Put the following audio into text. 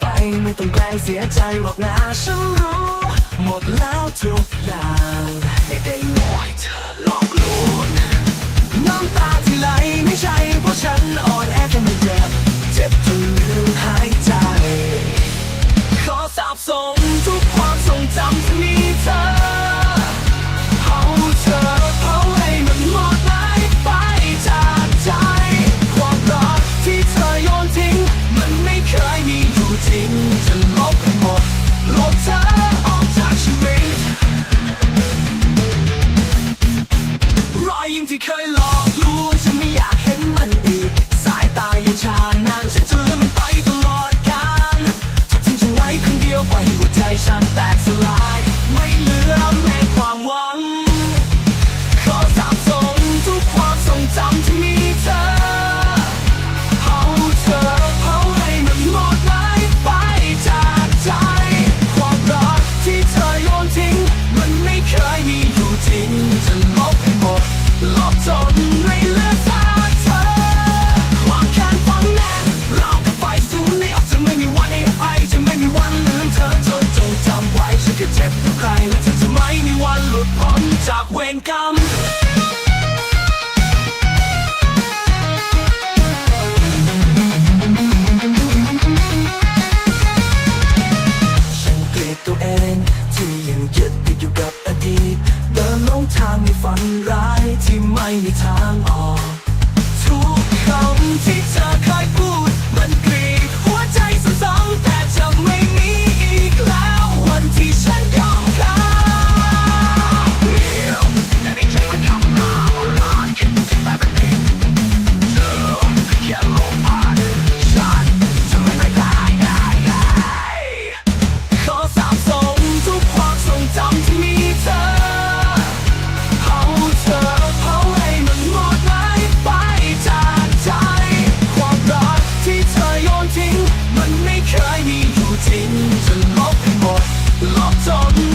ไปไม่ต้องแกล้งเสียใจหรอกนะฉันรู้ หมดแล้วทุกอย่าง หายใจ ขอสาบส่งทุกความทรงจำที่มีเธอเผาเธอเผาให้มันหมดหายไปจากใจ ความรักที่เธอโยนทิ้ง มันไม่เคยมีอยู่จริง จะลบให้หมด ลบเธอออกจากชีวิตรอยยิ้มที่เคยหลอกลวงฉันไม่อยากเห็นมันอีก สายตายังชานานฉั แตกสลาย ไม่เหลือแม้ความหวังำไว้ฉันแค่เจ็บกับใครและเธอจะไม่มีวันหลุดพ้นจากเวรกรรมฉันเกลียดตัวเองที่ยังยึดติดอยู่กับอดีตเดินลงทางในฝันร้ายที่ไม่มีทาง locked on.